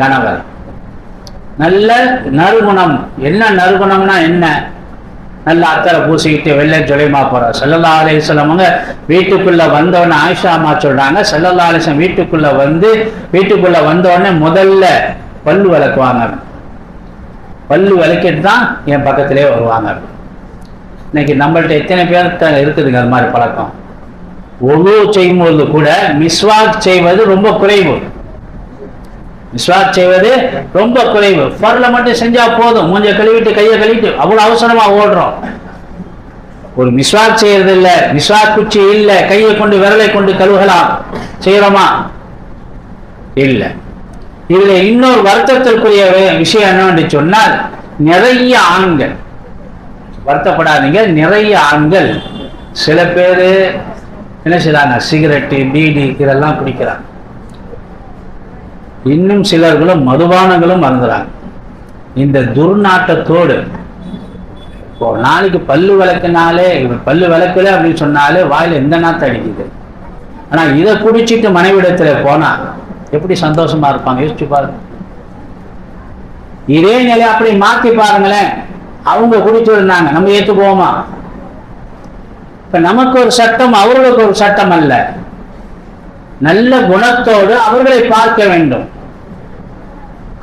கணவர் நல்ல நறுகுணம் என்ன நறுகுணம்னா என்ன? நல்ல அத்தரை பூசிக்கிட்டு வெள்ளை ஜொலிமா போறார் செல்லல்லா அலிஸ்லமங்க வீட்டுக்குள்ள வந்தோடனே ஆயிஷா அம்மா சொல்றாங்க செல்லல்லா அலிஸ்லம் வீட்டுக்குள்ள வந்து வீட்டுக்குள்ள வந்தோடனே முதல்ல பல்லு விளக்குவாங்க. பல்லு விளக்கிட்டு தான் என் பக்கத்திலே வருவாங்க. இன்னைக்கு நம்மள்ட்ட எத்தனை பேர் இருக்குதுங்க அது மாதிரி பழக்கம். ஒழு செய்யும்போது கூட மிஸ்வாக் செய்வது ரொம்ப குறைவு. மிஸ்வாக் செய்வது ரொம்ப குறைவு. ஃபர்ல மட்டும் செஞ்சா போதும். மூஞ்ச கழுவிட்டு கையை கழுவிட்டு அவ்வளவு அவசரமா ஓடுறோம். ஒரு மிஸ்வாக் செய்யறது இல்ல மிஸ்வாக் குச்சி இல்லை. கையை கொண்டு விரலை கொண்டு கழுவலாம். செய்யறோமா? இல்லை. இதுல இன்னொரு வருத்தத்திற்குரிய விஷயம் என்னவென்று சொன்னால் நிறைய ஆண்கள் வருத்தப்படாதீங்க. நிறைய ஆண்கள் சில பேர் என்ன செய்றாங்க? சிகரெட்டு பீடி இதெல்லாம் குடிக்கிறாங்க. இன்னும் சிலர்களும் மதுபானங்களும் மறந்துறாங்க இந்த துர்நாட்டத்தோடு இப்போ நாளைக்கு பல்லு விளக்குனாலே பல்லு விளக்குல அப்படின்னு சொன்னாலே வாயில எந்த நாத்தம் அடிக்குது? ஆனா இதை குடிச்சிட்டு மனைவிடத்துல போனா எப்படி சந்தோஷமா இருப்பாங்க? யோசிச்சு பாருங்க. இதே நிலை அப்படி மாத்தி பாருங்களேன். அவங்க குடிச்சு இருந்தாங்க. நம்ம ஏற்றுக்குவோமா இப்ப நமக்கு ஒரு சட்டம் அவர்களுக்கு ஒரு சட்டம் அல்ல. நல்ல குணத்தோடு அவர்களை பார்க்க வேண்டும்.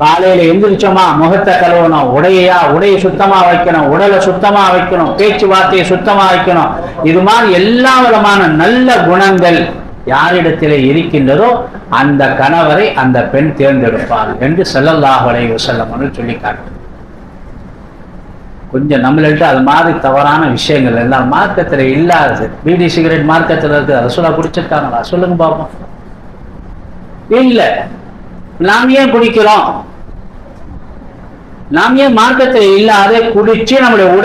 காலையில எந்திரிச்சோமா முகத்தை கழுவணும் உடையா உடையை சுத்தமா வைக்கணும் உடலை சுத்தமா வைக்கணும் பேச்சுவார்த்தையை சுத்தமா வைக்கணும். இது மாதிரி எல்லா விதமான நல்ல குணங்கள் யாரிடத்திலே இருக்கின்றதோ அந்த கணவரை அந்த பெண் தேர்ந்தெடுப்பார் என்று ஸல்லல்லாஹு அலைஹி வஸல்லம் சொல்லி காட்டு கொஞ்சம் நம்மள்ட்ட அது மாதிரி தவறான விஷயங்கள் எல்லாம் மார்க்கத்தில் இல்லாதது. பீடி சிகரெட் மார்க்கத்தில் இருக்கு ரசூலா குடிச்சிருக்காங்களா? சொல்லுங்க பாப்போம். இல்ல. நாம் ஏன் குடிக்கிறோம்? நாம் ஏன் மார்க்கத்தில் இல்லாத குடிச்சு நம்முடைய உடல்